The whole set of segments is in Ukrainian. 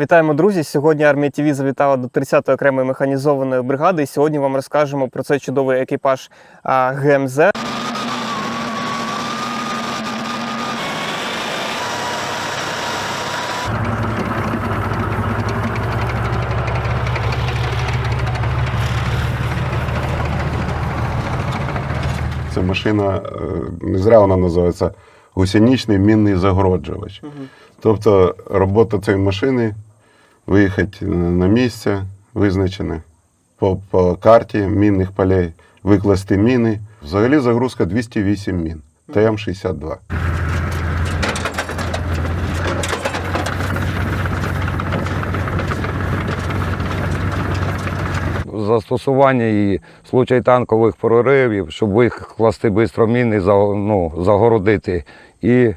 Вітаємо, друзі! Сьогодні армія ТВ завітала до 30-ї окремої механізованої бригади. І сьогодні вам розкажемо про цей чудовий екіпаж ГМЗ. Ця машина, е, не зря вона називається гусеничний мінний загороджувач. Тобто робота цієї машини виїхати на місце визначене по, по карті мінних полей, викласти міни. Взагалі загрузка 208 мін, ТМ-62. застосування і случай танкових проривів, щоб викласти швидко міни, ну, загородити і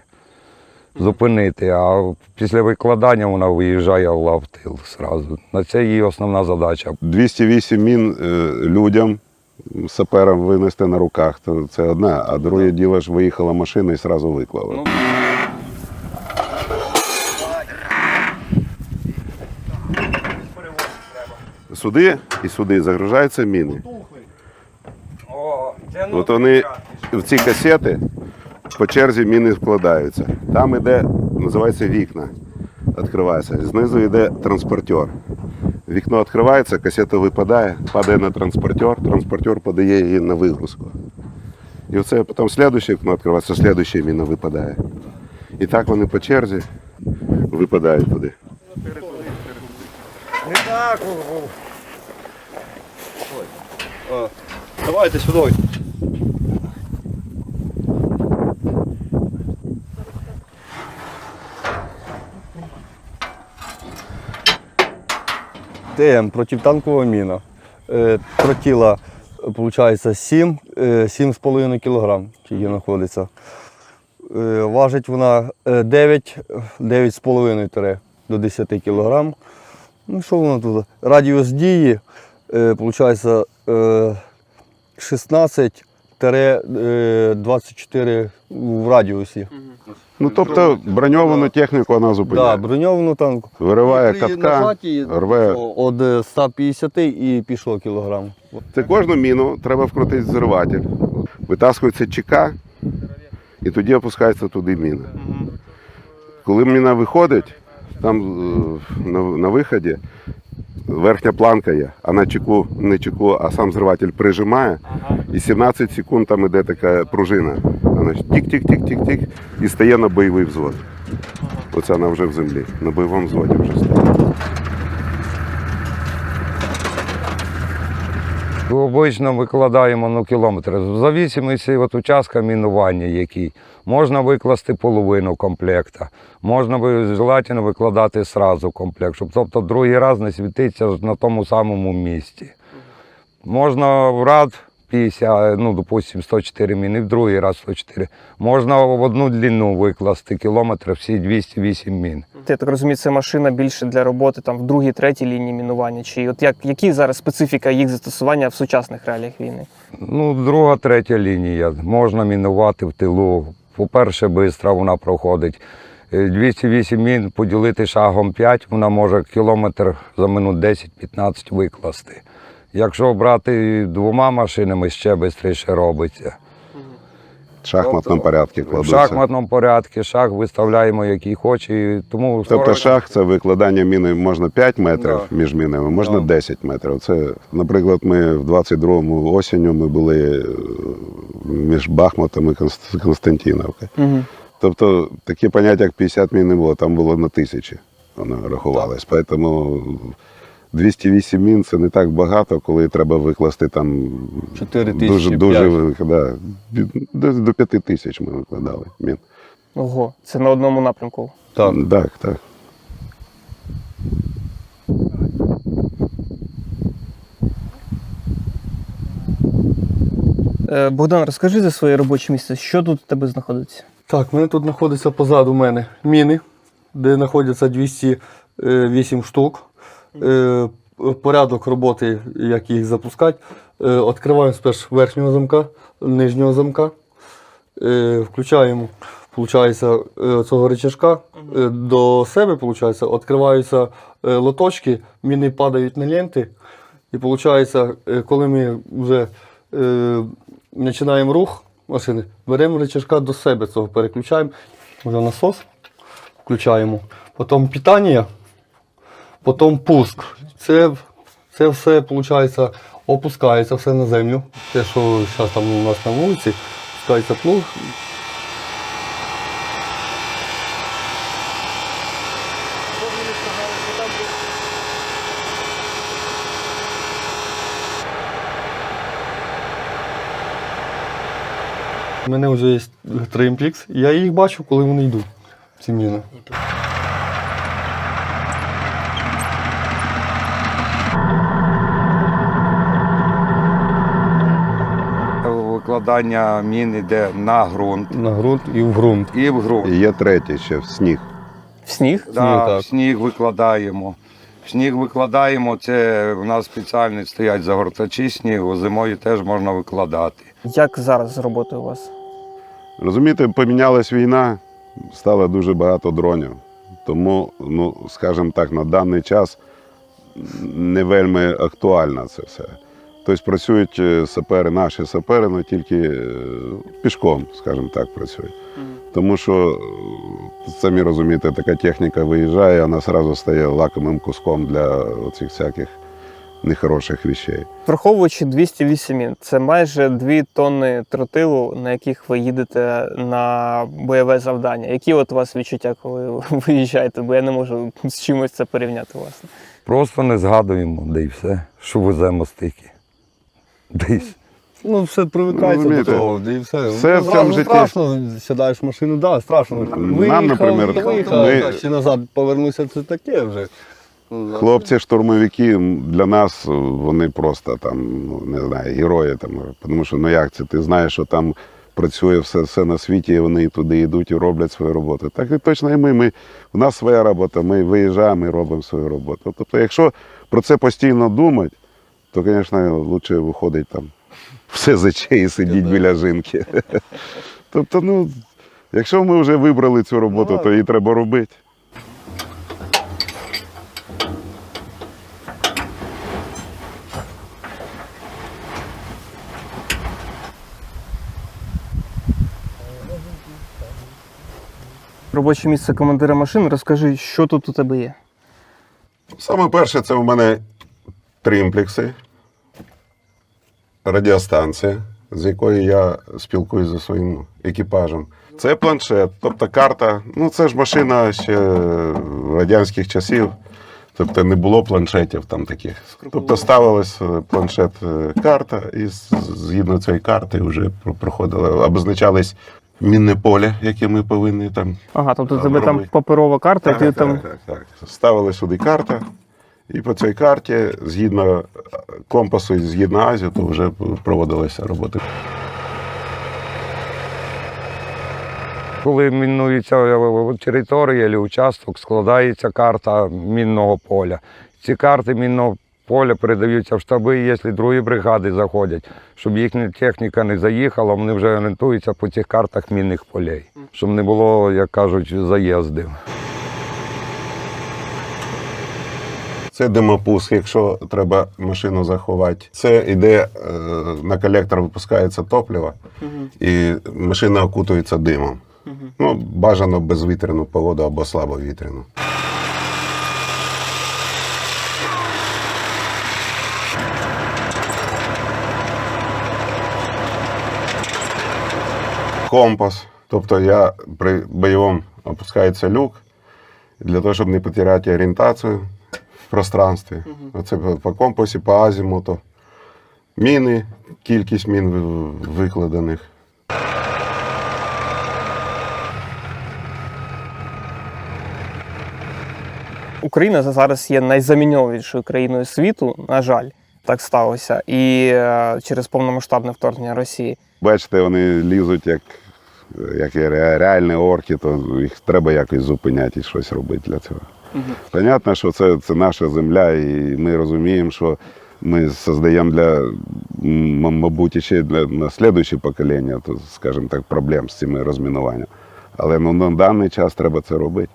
зупинити. А після викладання вона виїжджає в лавтил зразу. На це її основна задача. 208 мін е, людям, саперам винести на руках, то це одне, а друге діло ж виїхала машина і одразу виклала. Сюди і сюди загружаються міни. От вони в ці касети по черзі міни вкладаються. Там іде, називається вікна. Відкривається. Знизу йде транспортер. Вікно відкривається, касета випадає, падає на транспортер, транспортер подає її на вигрузку. І оце потім слідуще вікно відкривається, слідуще міна випадає. І так вони по черзі випадають туди. Давайте сюди. ТМ противотанкова міна. Е, Тротіла, виходить, 7, е, 7,5 кг тільки знаходиться. Е, Важить вона е, 9, 9,5 до 10 кг. Ну, що воно тут? Радіус дії, виходить, 16 24 в радіусі. Ну тобто броньовану техніку вона Да, зупиняє. броньовану танку. Вириває катка, рве. Від 150 і пішло кілограм. Це кожну міну треба вкрутити взриватель. Витаскується ЧК, і тоді опускається туди міна. Коли міна виходить, там е, на, виході верхня планка є, а на чеку, не чеку, а сам зриватель прижимає, і 17 секунд там іде така пружина. Вона тік-тік-тік-тік-тік і стає на бойовий взвод. Оце вона вже в землі, на бойовому взводі вже стоїть. Обично викладаємо ну, кілометри. В зависимості від участка мінування, який. Можна викласти половину комплекта, можна желательно викладати сразу комплект, щоб тобто другий раз не світитися на тому самому місці. Можна в рад 50, ну, допустим, 104 міни, в другий раз 104. Можна в одну длину викласти кілометри, всі 208 мін. Я так розумію, це машина більше для роботи там в другій, третій лінії мінування. Чи от як які зараз специфіка їх застосування в сучасних реаліях війни? Ну, друга, третя лінія. Можна мінувати в тилу. По-перше, швидко вона проходить. Е, 208 мін поділити шагом 5, вона може кілометр за минут 10-15 викласти. Якщо брати двома машинами, ще швидше робиться. В шахматному порядку В шахматному порядку шаг виставляємо, який хоче. і Тому Тобто 40 шах це викладання міни можна 5 метрів Да. між мінами, можна Да. 10 метрів. Це, наприклад, ми в 22-му осінню ми були е, між Бахмутом і Конст- Константиновкою. Угу. Тобто таке поняття, як 50 мін не було, там було на тисячі. Воно рахувалось. Тому 208 мін це не так багато, коли треба викласти там 4 дуже, тисячі дуже велике, да. До 5 тисяч ми викладали мін. Ого, це на одному напрямку. Так. Так, так. Е, Богдан, розкажи за своє робоче місце, що тут у тебе знаходиться? Так, в мене тут знаходиться позаду мене міни, де знаходяться 208 штук. Е, Порядок роботи, як їх запускати. Е, Відкриваємо спершу верхнього замка, нижнього замка. Е, Включаємо получається, цього рычажка е, до себе, получається, відкриваються е, лоточки, міни падають на ленти. І виходить, коли ми вже е, починаємо рух машини, беремо рычажка до себе, цього переключаємо, вже насос включаємо. Потім питання, потім пуск. Це, це все, виходить, опускається все на землю. Те, що зараз там у нас на вулиці, опускається плуг. У мене вже є тримпікс, я їх бачу, коли вони йдуть, ці міни. Викладання мін йде на ґрунт На ґрунт і в ґрунт. і в ґрунт. І є третє ще в сніг. В сніг? Да, так. в сніг викладаємо. В Сніг викладаємо, це у нас спеціально стоять загортачі снігу, зимою теж можна викладати. Як зараз з роботою у вас? Розумієте, помінялась війна, стало дуже багато дронів. Тому, ну, скажімо так, на даний час не вельми актуально це все. Тобто працюють е, сапери, наші сапери, але тільки е, пішком, скажімо так, працюють. Тому що, е, самі розумієте, така техніка виїжджає, вона одразу стає лакомим куском для оцих всяких нехороших речей. Враховуючи 208 мін, це майже 2 тонни тротилу, на яких ви їдете на бойове завдання. Які от у вас відчуття, коли ви виїжджаєте? Бо я не можу з чимось це порівняти власне. Просто не згадуємо, де й все, що веземо стільки. Десь. Ну, все привикається до розумієте, того, і все. все ну, в цьому житті- страшно, сідаєш в машину, да, страшно. Виїхав, наприклад, то виїхав, ми- а ще назад повернуся, це таке вже. Ну, Хлопці, штурмовики для нас вони просто там, ну не знаю, герої там. Тому що ну як це? Ти знаєш, що там працює все, все на світі, і вони туди йдуть і роблять свою роботу. Так і точно і ми. ми. У нас своя робота, ми виїжджаємо і робимо свою роботу. Тобто, якщо про це постійно думати, то, звісно, краще виходить там все за і сидіть біля жінки. Тобто, ну, якщо ми вже вибрали цю роботу, то її треба робити. Робоче місце командира машини. Розкажи, що тут у тебе є? Саме перше, це у мене тримплекси, радіостанція, з якою я спілкуюся зі своїм екіпажем. Це планшет, тобто карта. Ну, це ж машина ще радянських часів. Тобто не було планшетів там таких. Тобто ставилась е, планшет е, карта, і згідно цієї карти вже про- проходило, обозначались мінне поле, яке ми повинні там Ага, тобто тебе там паперова карта, і ти так, там. так, так. Ставили сюди карта, і по цій карті, згідно компасу і згідно азіоту, вже проводилися роботи. Коли мінується територія чи участок, складається карта мінного поля. Ці карти мінного поля передаються в штаби, якщо другі бригади заходять, щоб їхня техніка не заїхала, вони вже орієнтуються по цих картах мінних полей, щоб не було, як кажуть, заїздів. Це димопуск, якщо треба машину заховати. Це йде е, на колектор, випускається топливо, і машина окутується димом. Ну, бажано безвітряну погоду або слабовітряну. Компас. Тобто я при бойовому опускається люк для того, щоб не потеряти орієнтацію пространстві. Оце по- по компасі, по азімуту. Міни, кількість мін викладених. Україна зараз є найзаміньовішою країною світу, на жаль, так сталося. І е, через повномасштабне вторгнення Росії. Бачите, вони лізуть як, як реальні орки, то їх треба якось зупиняти і щось робити для цього. Понятно, що це, це наша земля, і ми розуміємо, що ми создаємо для, мабуть, ще для на слідуючі покоління, то, скажімо так, проблем з цими розмінуваннями. Але ну, на даний час треба це робити.